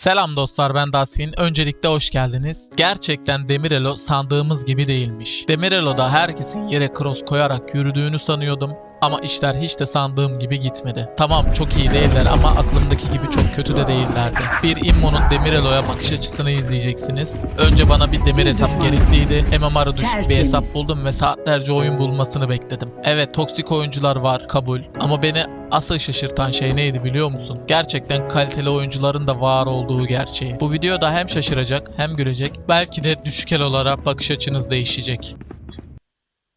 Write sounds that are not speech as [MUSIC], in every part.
Selam dostlar ben Dasfin. Öncelikle hoş geldiniz. Gerçekten Demirelo sandığımız gibi değilmiş. Demirelo'da herkesin yere cross koyarak yürüdüğünü sanıyordum. Ama işler hiç de sandığım gibi gitmedi. Tamam çok iyi değiller ama aklımdaki gibi çok kötü de değillerdi. Bir immonun Demirelo'ya bakış açısını izleyeceksiniz. Önce bana bir demir hesap gerekliydi. MMR'ı düşük bir hesap buldum ve saatlerce oyun bulmasını bekledim. Evet toksik oyuncular var kabul. Ama beni asıl şaşırtan şey neydi biliyor musun? Gerçekten kaliteli oyuncuların da var olduğu gerçeği. Bu videoda hem şaşıracak hem gülecek. Belki de düşük el olarak bakış açınız değişecek.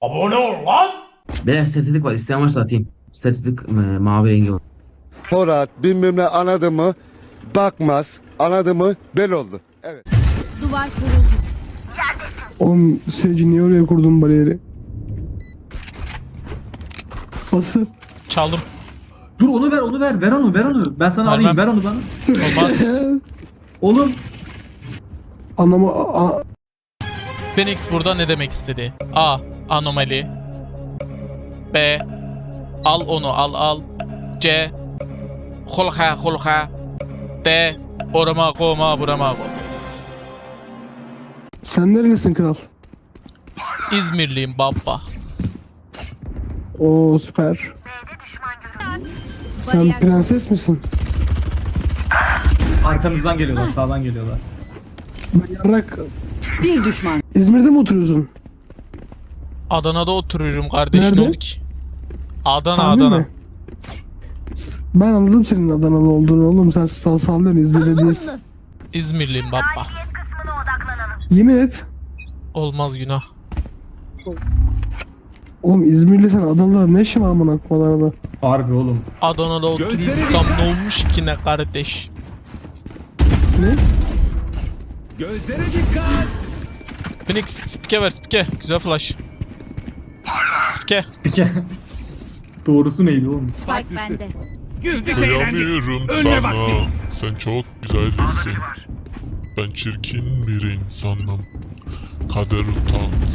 Abone ol lan! Beyler sertifikat var. İsteyen varsa atayım. Sertifikat e, mavi rengi var. Porat bilmem ne anladı mı bakmaz anladı mı bel oldu. Evet. Duvar kuruldu. Oğlum Seci niye oraya kurdun bariyeri? Bası. Çaldım. Dur onu ver onu ver ver onu ver onu. Ben sana alayım ver Vermem. onu bana. Olmaz. [LAUGHS] Oğlum Anlama... A, Phoenix burada ne demek istedi? A. Anomali. B. Al onu al al. C. Hulha hulha. D. Oramago ma buramago. sen neredesin kral? İzmirliyim baba. Oo süper. Sen prenses misin? arkanızdan geliyorlar sağdan geliyorlar. Ben yarrak... Bir düşman. İzmir'de mi oturuyorsun? Adana'da oturuyorum kardeşim Nerede? Adana Harbi Adana. mi? Ben anladım senin Adanalı olduğunu oğlum. Sen sal sallıyorsun İzmir'de [LAUGHS] değilsin. İzmirliyim baba. Yemin et. Olmaz günah. Oğlum İzmir'de sen Adanalılar ne işin var amına koyayım Adana'da? Harbi oğlum. Adana'da oturuyorsam ne olmuş ki ne kardeş? Ne? Phoenix spike ver spike. Güzel flash. Spike. Peki. Doğrusu neydi oğlum? Spike bende. Kıyamıyorum Önüne sana. vakti. Sen çok güzelsin. Ben çirkin bir insanım. Kader utansın.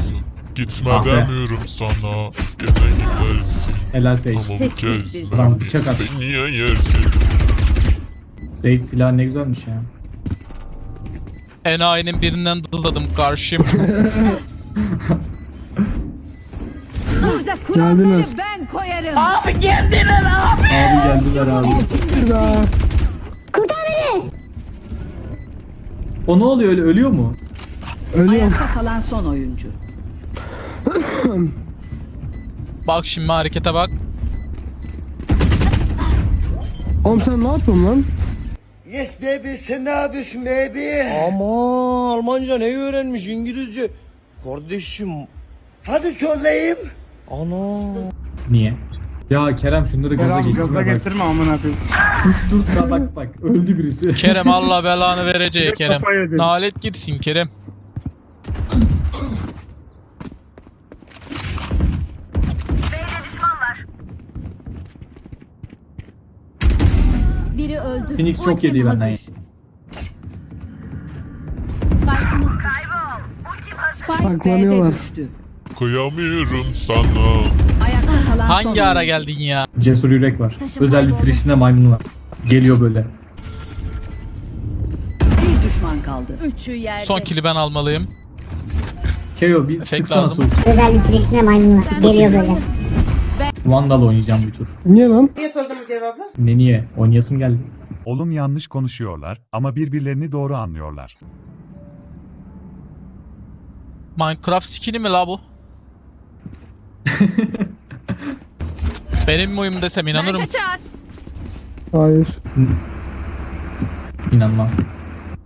Gitme Ah be. demiyorum sana. Gene gidersin. Helal Sage. Ama bu Sessiz kez bir Lan beni, bıçak at. beni niye yersin? Sage silah ne güzelmiş ya. Enayinin birinden dızladım karşım. [LAUGHS] Burada Geldiler. kuralları ben koyarım. Abi geldiler abi. Siktir be. O ne oluyor öyle ölüyor mu? Ölüyorum. Ayakta kalan son oyuncu. Bak şimdi harekete bak. Oğlum sen ne yapıyorsun lan? Yes baby sen ne yapıyorsun baby? Ama Almanca ne öğrenmiş İngilizce? Kardeşim Hadi söyleyeyim. ana. Niye? Ya Kerem şunları gaza getirme gaza bak. getirme amına koyayım. Üç dur bak bak öldü birisi. Kerem [LAUGHS] Allah belanı vereceği Kerem. Nalet gitsin Kerem. Biri öldü. Phoenix çok yedi benden. Spike'ımız Spike Saklanıyorlar. Düştü. Kıyamıyorum sana. Ayakta kalan son Hangi ara geldin ya? Cesur yürek var. Taşım Özel kayboldu. bitirişinde maymun var. Geliyor böyle. Bir düşman kaldı. Üçü yerde. Son kili ben almalıyım. Keo bir Efekt sıksana lazım. soğuk. Özel bitirişine maymun geliyor böyle. Vandal oynayacağım bir tur. Niye lan? Ne niye? Oynayasım geldi. Olum yanlış konuşuyorlar ama birbirlerini doğru anlıyorlar. Minecraft skini mi la bu? [LAUGHS] Benim muyum desem inanır Ben mısın? kaçar. Hayır. İnanmam.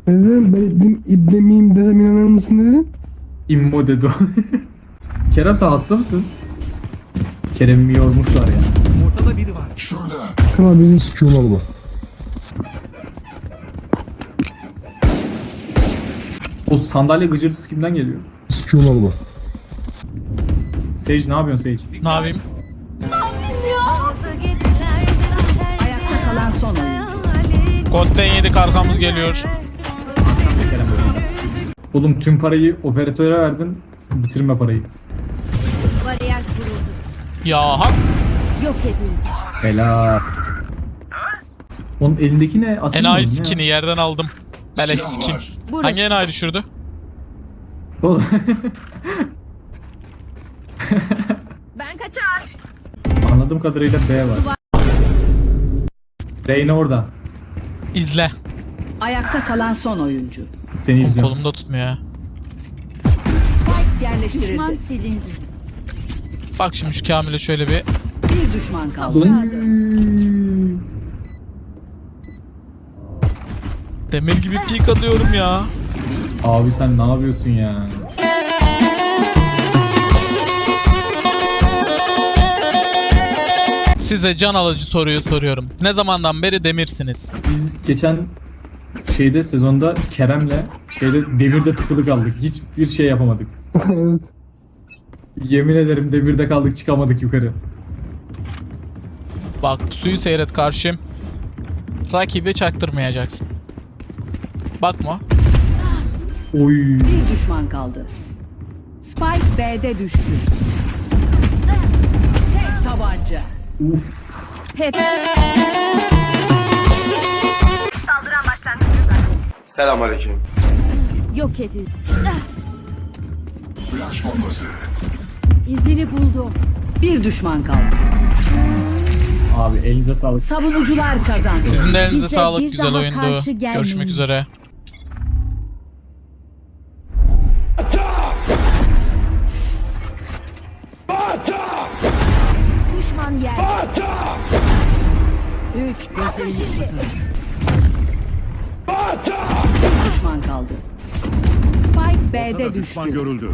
Ne dedin? Ben ibne miyim desem inanır mısın dedin? İmmo dedi o. [LAUGHS] Kerem sen hasta mısın? Kerem'i yormuşlar ya. Kral bizi sikiyorlar bu. O sandalye gıcırtısı kimden geliyor? Sikiyorlar bu. Sage ne yapıyorsun Sage? Ne yapayım? Ayakta kalan son oyuncu. Godden yedik arkamız geliyor. Oğlum tüm parayı operatöre verdin. Bitirme parayı. Bariyer kuruldu. Ya hak. Yok edildi. Helal. Onun elindeki ne? Asil mi? Enayi Ne? skini yerden aldım. Beleş skin. Burası. Hangi enayi düşürdü? Oğlum. Ben kaçar. Anladığım kadarıyla B var. Reyna orada. İzle. Ayakta kalan son oyuncu. Seni Oğlum izliyorum. kolumda tutmuyor ya. Spike yerleştirildi. Düşman silindi. Bak şimdi şu Kamil'e şöyle bir Bir düşman kaldı. Demir gibi pik atıyorum ya. Abi sen ne yapıyorsun ya? Size can alıcı soruyu soruyorum. Ne zamandan beri demirsiniz? Biz geçen şeyde sezonda Kerem'le şeyde demirde tıkılı kaldık. Hiçbir şey yapamadık. [LAUGHS] evet. Yemin ederim demirde kaldık çıkamadık yukarı. Bak suyu seyret karşım. Rakibi çaktırmayacaksın. Bakma. Oy. Bir düşman kaldı. Spike B'de düştü. Tek tabanca. Uf. Hep Selamünaleyküm. yok edildi. İzini buldum. Bir düşman kaldı. Abi elinize sağlık. Savunucular kazandı. Sizin de elinize Bize sağlık. bir Güzel daha oyundu. Görüşmek üzere. Düşman yer. Üç. Gözlerini kapatalım. Bir düşman kaldı. Spike B'de düştü. görüldü.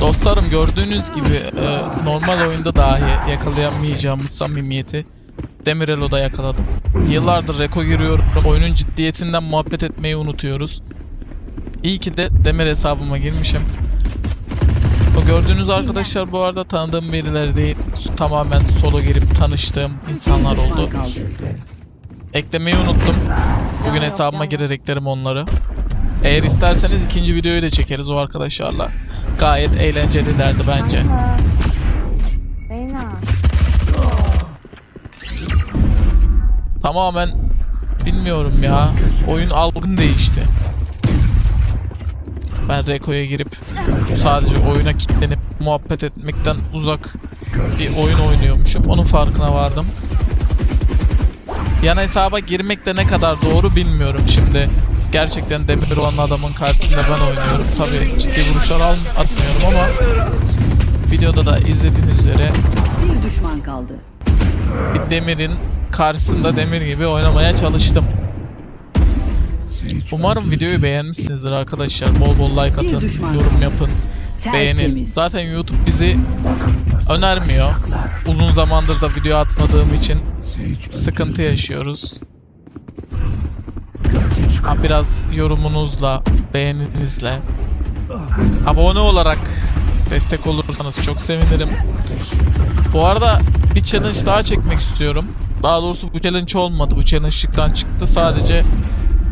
Dostlarım gördüğünüz gibi e, normal oyunda dahi yakalayamayacağımız samimiyeti Demirelo'da yakaladım. Yıllardır reko giriyorum. Oyunun ciddiyetinden muhabbet etmeyi unutuyoruz. İyi ki de Demir hesabıma girmişim. O gördüğünüz arkadaşlar bu arada tanıdığım birileri değil. Tamamen solo girip tanıştığım insanlar oldu. Eklemeyi unuttum. Bugün hesabıma girerek derim onları. Eğer isterseniz ikinci videoyu da çekeriz o arkadaşlarla. Gayet eğlencelilerdi bence. Tamamen bilmiyorum ya. Oyun algım değişti. Ben Reko'ya girip sadece oyuna kilitlenip muhabbet etmekten uzak bir oyun oynuyormuşum. Onun farkına vardım. Yan hesaba girmek de ne kadar doğru bilmiyorum şimdi. Gerçekten demir olan adamın karşısında ben oynuyorum. Tabi ciddi vuruşlar al atmıyorum ama videoda da izlediğiniz üzere Bir düşman kaldı. bir demirin karşısında demir gibi oynamaya çalıştım. Umarım videoyu beğenmişsinizdir arkadaşlar. Bol bol like atın, yorum yapın, beğenin. Zaten YouTube bizi önermiyor. Uzun zamandır da video atmadığım için sıkıntı yaşıyoruz. Ha, biraz yorumunuzla, beğeninizle, abone olarak destek olursanız çok sevinirim. Bu arada bir challenge daha çekmek istiyorum. Daha doğrusu bu challenge olmadı. Bu challenge'lıktan çıktı. Sadece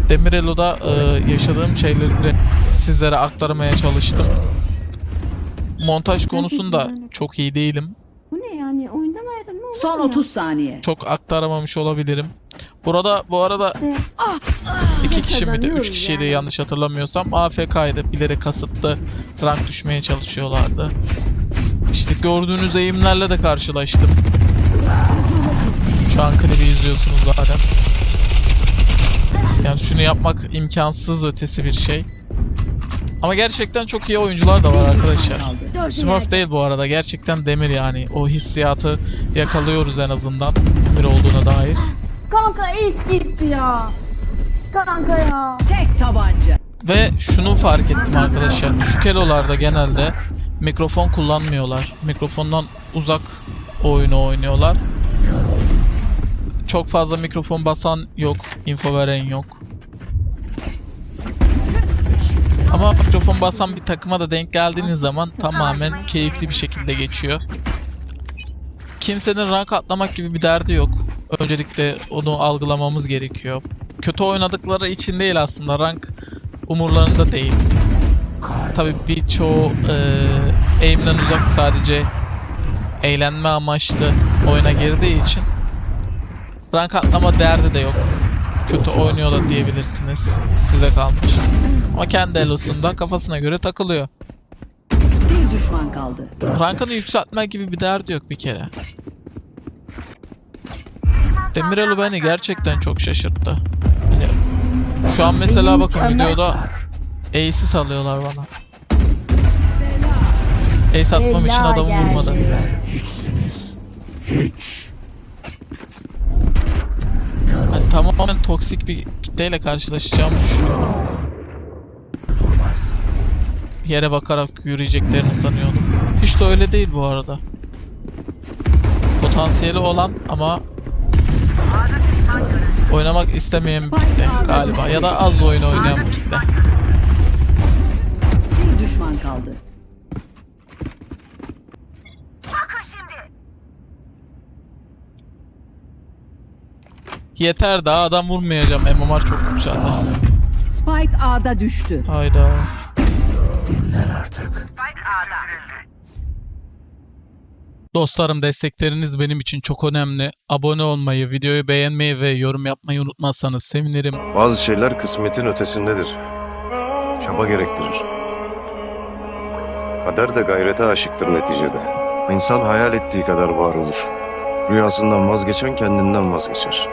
Demirelo'da e, yaşadığım şeyleri sizlere aktarmaya çalıştım. Montaj konusunda çok iyi değilim. Bu ne yani? Oyundan ayrılma Son mu 30 saniye. Çok aktaramamış olabilirim. Burada bu arada iki kişi miydi? Üç kişiydi yani. yanlış hatırlamıyorsam. AFK'ydı. Bilerek kasıtlı rank düşmeye çalışıyorlardı. İşte gördüğünüz eğimlerle de karşılaştım. Şu an klibi izliyorsunuz zaten. Yani şunu yapmak imkansız ötesi bir şey. Ama gerçekten çok iyi oyuncular da var arkadaşlar. Smurf değil bu arada. Gerçekten demir yani. O hissiyatı yakalıyoruz en azından. Demir olduğuna dair. Kanka es gitti ya. Kanka ya. Tek tabanca. Ve şunu fark ettim arkadaşlar. Düşük elolarda genelde mikrofon kullanmıyorlar. Mikrofondan uzak oyunu oynuyorlar. Çok fazla mikrofon basan yok, info veren yok. Ama mikrofon basan bir takıma da denk geldiğiniz zaman tamamen keyifli bir şekilde geçiyor. Kimsenin rank atlamak gibi bir derdi yok. Öncelikle onu algılamamız gerekiyor. Kötü oynadıkları için değil aslında rank umurlarında değil. Tabii birçoğu eee aim'den uzak sadece eğlenme amaçlı oyuna girdiği için Rank atlama derdi de yok. Kötü oynuyor da diyebilirsiniz. Size kalmış. Ama kendi elosunda kafasına göre takılıyor. Bir düşman kaldı. Rankını yükseltme gibi bir derdi yok bir kere. Demirelo beni gerçekten çok şaşırttı. Şu an mesela bakın videoda Ace'i salıyorlar bana. Ace atmam için adamı vurmadı. geldi. Hani tamamen toksik bir kitleyle karşılaşacağımı düşünüyorum. Yere bakarak yürüyeceklerini sanıyordum. Hiç de öyle değil bu arada. Potansiyeli olan ama oynamak istemeyen bir kitle galiba ya da az oyun oynayan bir kitle. Bir düşman kaldı. Yeter daha adam vurmayacağım. MMR çok yükseldi. Spike A'da düştü. Hayda. Dostlarım destekleriniz benim için çok önemli. Abone olmayı, videoyu beğenmeyi ve yorum yapmayı unutmazsanız sevinirim. Bazı şeyler kısmetin ötesindedir. Çaba gerektirir. Kader de gayrete aşıktır neticede. İnsan hayal ettiği kadar var olur. Rüyasından vazgeçen kendinden vazgeçer.